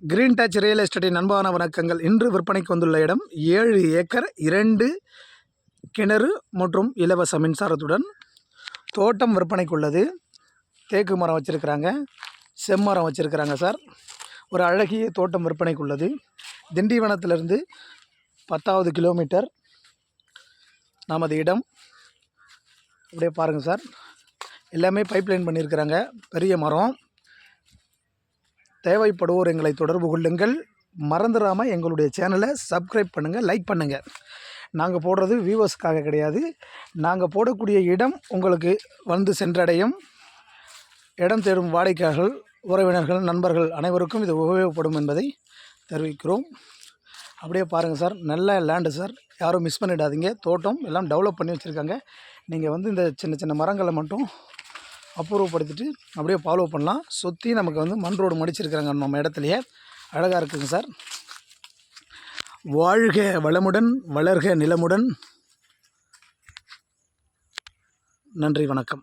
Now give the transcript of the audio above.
Green touch real எஸ்டேட்டின் அன்பான வணக்கங்கள். இன்று விற்பனைக்கு வந்துள்ள இடம் ஏழு ஏக்கர் இரண்டு கிணறு மற்றும் இலவச மின்சாரத்துடன் தோட்டம் விற்பனைக்கு உள்ளது தேக்கு மரம் வச்சுருக்கிறாங்க செம்மரம் வச்சுருக்கிறாங்க சார். ஒரு அழகிய தோட்டம் விற்பனைக்கு உள்ளது திண்டிவனத்திலிருந்து பத்தாவது கிலோமீட்டர் நமது இடம். அப்படியே பாருங்கள் சார். எல்லாமே பைப்லைன் பண்ணியிருக்கிறாங்க. பெரிய மரம். தேவைப்படுவோர் எங்களை தொடர்பு கொள்ளுங்கள். மறந்துடாமல் எங்களுடைய சேனலை சப்ஸ்கிரைப் பண்ணுங்கள் லைக் பண்ணுங்கள் நாங்கள் போடுறது வியூவர்ஸ்க்காக கிடையாது. நாங்கள் போடக்கூடிய இடம் உங்களுக்கு வந்து சென்றடையும். இடம் தேடும் வாடிக்கையாளர்கள் உறவினர்கள் நண்பர்கள் அனைவருக்கும் இது உபயோகப்படும் என்பதை தெரிவிக்கிறோம். அப்படியே பாருங்கள் சார் நல்ல லேண்டு சார் யாரும் மிஸ் பண்ணிடாதீங்க. தோட்டம் எல்லாம் டெவலப் பண்ணி வச்சுருக்காங்க. நீங்கள் வந்து இந்த சின்ன சின்ன மரங்களை மட்டும் அப்புறப்படுத்திட்டு அப்படியே ஃபாலோ பண்ணலாம். சுற்றி நமக்கு வந்து மண் ரோடு மடிச்சிருக்கிறாங்க நம்ம இடத்துலையே. அழகாக இருக்குங்க சார். வாழ்க வளமுடன் வளர்க நிலமுடன். நன்றி வணக்கம்.